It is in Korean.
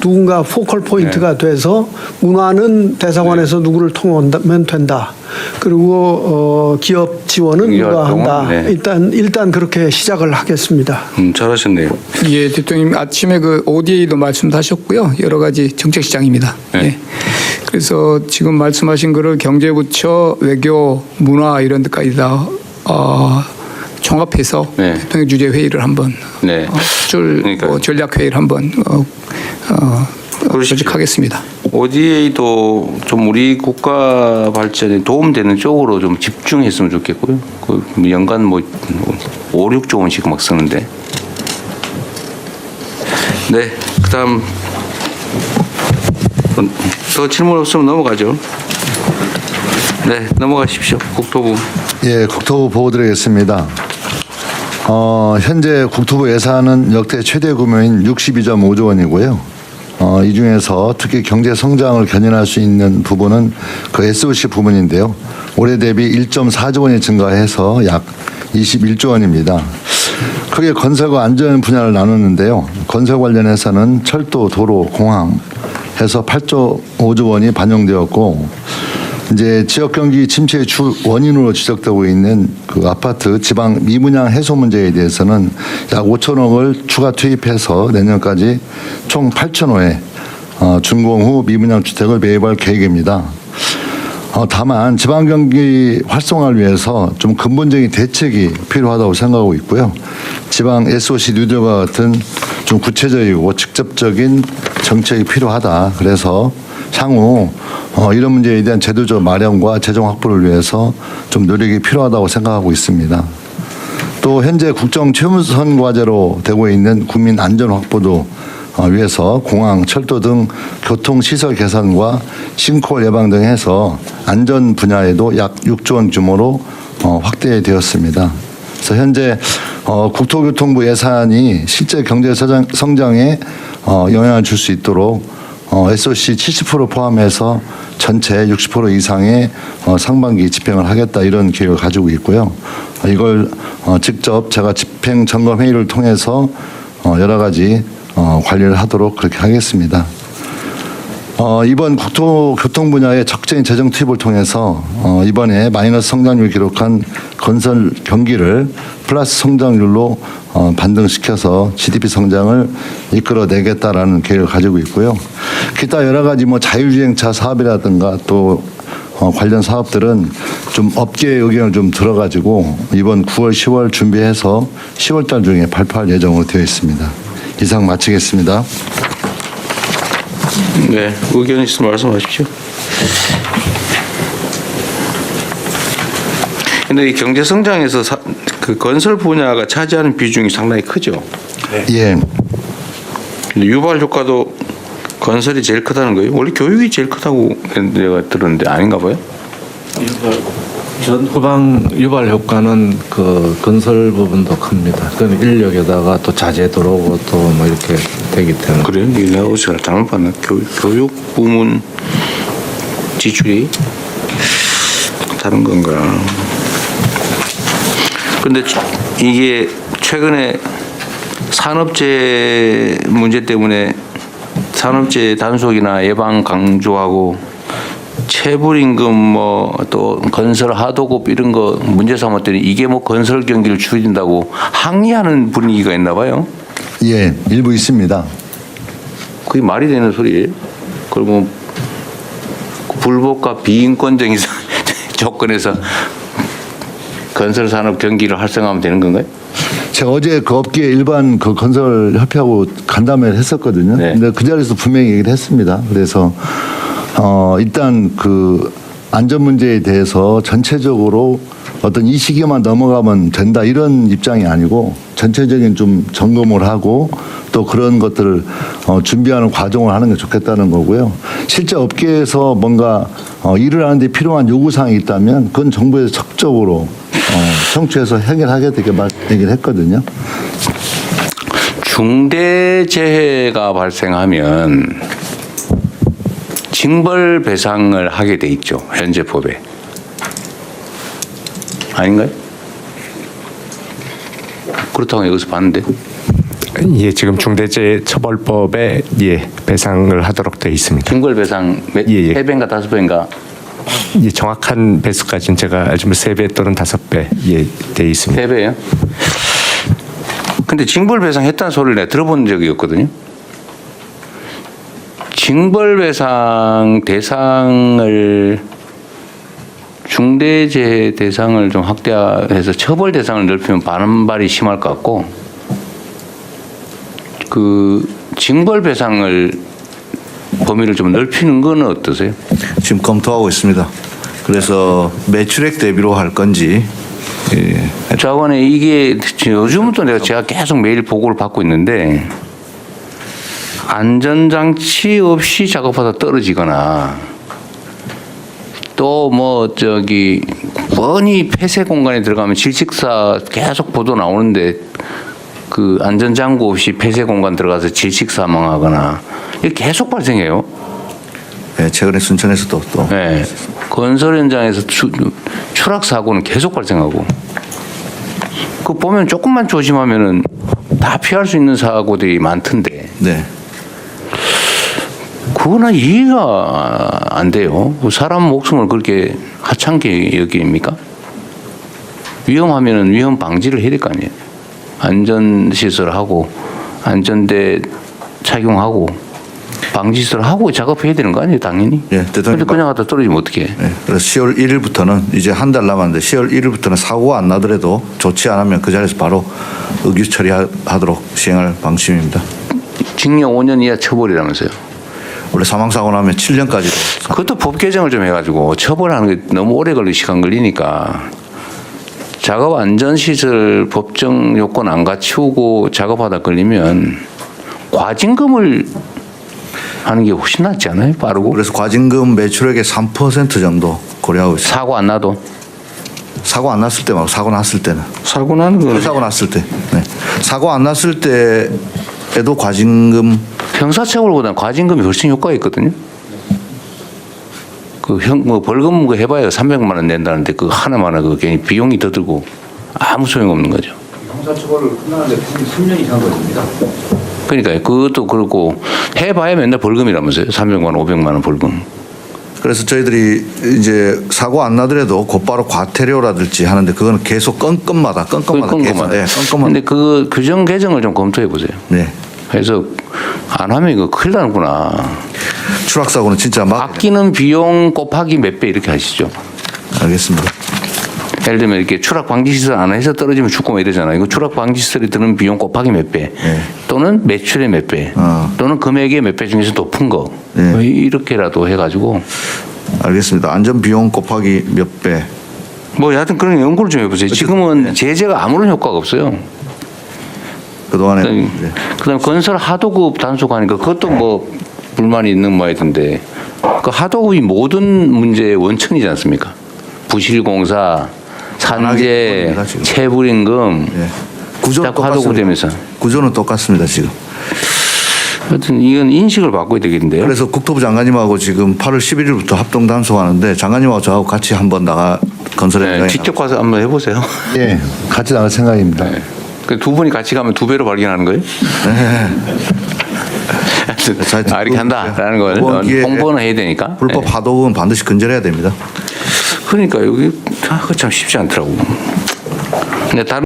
누군가 포컬 포인트가 네. 돼서 문화는 대사관에서 누구를 통하면 된다. 그리고 어, 기업 지원은 기업 누가 한다. 네. 일단 일단 그렇게 시작을 하겠습니다. 음, 잘하셨네요. 예, 대통령님 아침에 그 ODA도 말씀하셨고요. 여러 가지 정책 시장입니다. 네. 예. 그래서 지금 말씀하신 거를 경제부처, 외교, 문화 이런 데까지 다 어, 종합해서 네. 대통령 주재 회의를 한번 네. 어, 줄 그러니까요. 뭐 전략 회의를 한번 어, 어. 조직하겠습니다. ODA도 좀 우리 국가 발전에 도움되는 쪽으로 좀 집중했으면 좋겠고요. 그 연간 뭐 5, 6조 원씩 막 쓰는데. 네, 그다음 더 질문 없으면 넘어가죠. 네, 넘어가십시오. 국토부. 예, 국토부 보고 드리겠습니다. 어, 현재 국토부 예산은 역대 최대 규모인 62.5조 원이고요. 어, 이 중에서 특히 경제 성장을 견인할 수 있는 부분은 그 SOC 부분인데요. 올해 대비 1.4조 원이 증가해서 약 21조 원입니다. 크게 건설과 안전 분야를 나누는데요. 건설 관련해서는 철도, 도로, 공항 해서 8조 5조 원이 반영되었고 이제 지역 경기 침체의 주 원인으로 지적되고 있는 그 아파트 지방 미분양 해소 문제에 대해서는 약 5천억을 추가 투입해서 내년까지 총 8천호의 어, 준공 후 미분양 주택을 매입할 계획입니다. 어, 다만 지방 경기 활성화를 위해서 좀 근본적인 대책이 필요하다고 생각하고 있고요. 지방 SOC 뉴딜과 같은 좀 구체적이고 직접적인 정책이 필요하다. 그래서 향후 어, 이런 문제에 대한 제도적 마련과 재정 확보를 위해서 좀 노력이 필요하다고 생각하고 있습니다. 또 현재 국정 최우선 과제로 되고 있는 국민 안전 확보도 어, 위해서 공항, 철도 등 교통 시설 개선과 싱크홀 예방 등 해서 안전 분야에도 약 6조 원 규모로 어, 확대되었습니다. 그래서 현재 어, 국토교통부 예산이 실제 경제 성장- 성장에 어, 영향을 줄 수 있도록 어, SOC 70% 포함해서 전체 60% 이상의 어, 상반기 집행을 하겠다 이런 계획을 가지고 있고요. 어, 이걸 어, 직접 제가 집행 점검 회의를 통해서 어, 여러 가지 어, 관리를 하도록 그렇게 하겠습니다. 어, 이번 국토교통 분야의 적극적인 재정 투입을 통해서 어, 이번에 마이너스 성장률 기록한 건설 경기를 플러스 성장률로 어, 반등시켜서 GDP 성장을 이끌어내겠다라는 계획을 가지고 있고요. 기타 여러 가지 뭐 자율주행차 사업이라든가 또 어, 관련 사업들은 좀 업계의 의견을 좀 들어가지고 이번 9월, 10월 준비해서 10월 달 중에 발표할 예정으로 되어 있습니다. 이상 마치겠습니다. 네, 의견 있으면 말씀하십시오. 근데 이 경제 성장에서 사- 그 건설 분야가 차지하는 비중이 상당히 크죠. 예. 근데 유발 효과도 건설이 제일 크다는 거예요. 원래 교육이 제일 크다고 내가 들었는데 아닌가 봐요. 유발, 전 후방 유발 효과는 그 건설 부분도 큽니다. 그건 인력에다가 또 자재 들어오고 또 뭐 이렇게 되기 때문에. 그래요? 내가 어디서 잘못 봤나? 교육, 교육 부문 지출이 다른 건가? 근데 이게 최근에 산업재 문제 때문에 산업재해 단속이나 예방 강조하고 체불임금 뭐 또 건설 하도급 이런 거 문제 삼았더니 이게 뭐 건설 경기를 추진다고 항의하는 분위기가 있나 봐요. 예, 일부 있습니다. 그게 말이 되는 소리예요? 그러면 불법과 비인권적인 조건에서 건설 산업 경기를 활성화하면 되는 건가요? 제가 어제 그 업계 일반 그 건설 협회하고 간담회를 했었거든요. 네. 근데 그 자리에서 분명히 얘기를 했습니다. 그래서 어 일단 그 안전 문제에 대해서 전체적으로 어떤 이 시기만 넘어가면 된다 이런 입장이 아니고 전체적인 좀 점검을 하고 또 그런 것들을 어, 준비하는 과정을 하는 게 좋겠다는 거고요. 실제 업계에서 뭔가 어, 일을 하는데 필요한 요구 사항이 있다면 그건 정부에서 적극적으로 어, 청취해서 해결하겠다 말 얘기를 했거든요. 중대 재해가 발생하면 징벌 배상을 하게 돼 있죠. 현재 법에. 아닌가요? 그렇다고 여기서 봤는데. 예, 지금 중대재해처벌법에 예 배상을 하도록 되어 있습니다. 징벌 배상 몇- 예, 예. 세 배인가 다섯 배인가 예, 정확한 배수까지는 제가 알지만 세배 또는 다섯 배 예, 되어 있습니다. 세 배예요? 근데 징벌 배상했다는 소리를 내가 들어본 적이 없거든요. 징벌 배상 대상을 중대재해 대상을 좀 확대해서 처벌 대상을 넓히면 반발이 심할 것 같고 그 징벌 배상을 범위를 좀 넓히는 건 어떠세요? 지금 검토하고 있습니다. 그래서 매출액 대비로 할 건지 예, 저번에 이게 요즘부터 내가 제가 계속 매일 보고를 받고 있는데 안전장치 없이 작업하다 떨어지거나 또 뭐 저기 뻔히 폐쇄 공간에 들어가면 질식사 계속 보도 나오는데 그 안전장구 없이 폐쇄 공간 들어가서 질식 사망하거나 이게 계속 발생해요. 예, 최근에 순천에서도 또 네. 건설 현장에서 추, 추락 사고는 계속 발생하고 그 보면 조금만 조심하면은 다 피할 수 있는 사고들이 많던데 네. 그거나 이해가 안 돼요. 그 사람 목숨을 그렇게 하찮게 여깁니까? 위험하면은 위험 방지를 해야 될 거 아니에요. 안전 시설하고 안전대 착용하고 방지 시설 하고 작업해야 되는 거 아니에요, 당연히. 예, 대통령 근데 그냥 하다 떨어지면 어떻게 해? 예, 그래서 10월 1일부터는 이제 한 달 남았는데 10월 1일부터는 사고가 안 나더라도 조치 안 하면 그 자리에서 바로 의규 처리하도록 시행할 방침입니다. 징역 5년 이하 처벌이라면서요. 원래 사망 사고 나면 7년까지도 그것도 법 개정을 좀 해가지고 처벌하는 게 너무 오래 걸리 시간 걸리니까. 작업 안전 시설 법정 요건 안 갖추고 작업하다 걸리면 과징금을 하는 게 훨씬 낫지 않아요? 빠르고? 그래서 과징금 매출액의 3% 정도 고려하고 있습니다. 사고 안 나도? 사고 안 났을 때 말고 사고 났을 때는. 사고 나는 건 사고 났을 때. 네. 사고 안 났을 때에도 과징금 형사처벌보다는 과징금이 훨씬 효과가 있거든요. 그 형 뭐 벌금 그 해봐야 300만 원 낸다는데 그 하나만은 그 괜히 비용이 더 들고 아무 소용 없는 거죠. 형사처벌을 끝나는데 3년 이상 걸립니다. 그러니까 그것도 그렇고 해봐야 맨날 벌금이라면서요. 300만 원, 500만 원 벌금. 그래서 저희들이 이제 사고 안 나더라도 곧바로 과태료라든지 하는데 그거는 계속 건건마다 건건마다 그 계속 예, 건건마다 근데 그 규정 개정을 좀 검토해 보세요. 네. 그래서 안 하면 이거 큰일 나는구나. 추락 사고는 진짜 막 아끼는 비용 곱하기 몇 배 이렇게 하시죠. 알겠습니다. 예를 들면 이렇게 추락 방지 시설 안 해서 떨어지면 죽고 막 이러잖아요. 이거 추락 방지 시설이 드는 비용 곱하기 몇 배, 네. 또는 매출의 몇 배, 어. 또는 금액의 몇 배 중에서 높은 거 네. 뭐 이렇게라도 해가지고 알겠습니다. 안전 비용 곱하기 몇 배. 뭐 여하튼 그런 연구를 좀 해보세요. 지금은 제재가 아무런 효과가 없어요. 그동안에 그다음에, 네. 그다음 건설 하도급 단속하니까 그것도 뭐 불만이 있는 모양이던데 그 하도급이 모든 문제의 원천이지 않습니까? 부실공사, 산재. 체불임금 예. 구조는 똑같습니다. 되면서 구조는 똑같습니다 지금. 하여튼 이건 인식을 바꿔야 되겠는데요. 그래서 국토부 장관님하고 지금 8월 11일부터 합동 단속하는데 장관님하고 저하고 같이 한번 나가 건설 네, 직접 가서 한번 해보세요. 예, 같이 나갈 생각입니다. 그 두 분이 같이 가면 두 배로 발견하는 거예요? 아, 이렇게 한다라는 걸 이번 기회에 홍보는 해야 되니까. 불법 네. 하도급은 반드시 근절해야 됩니다. 그러니까 여기 아, 참 쉽지 않더라고. 근데 다른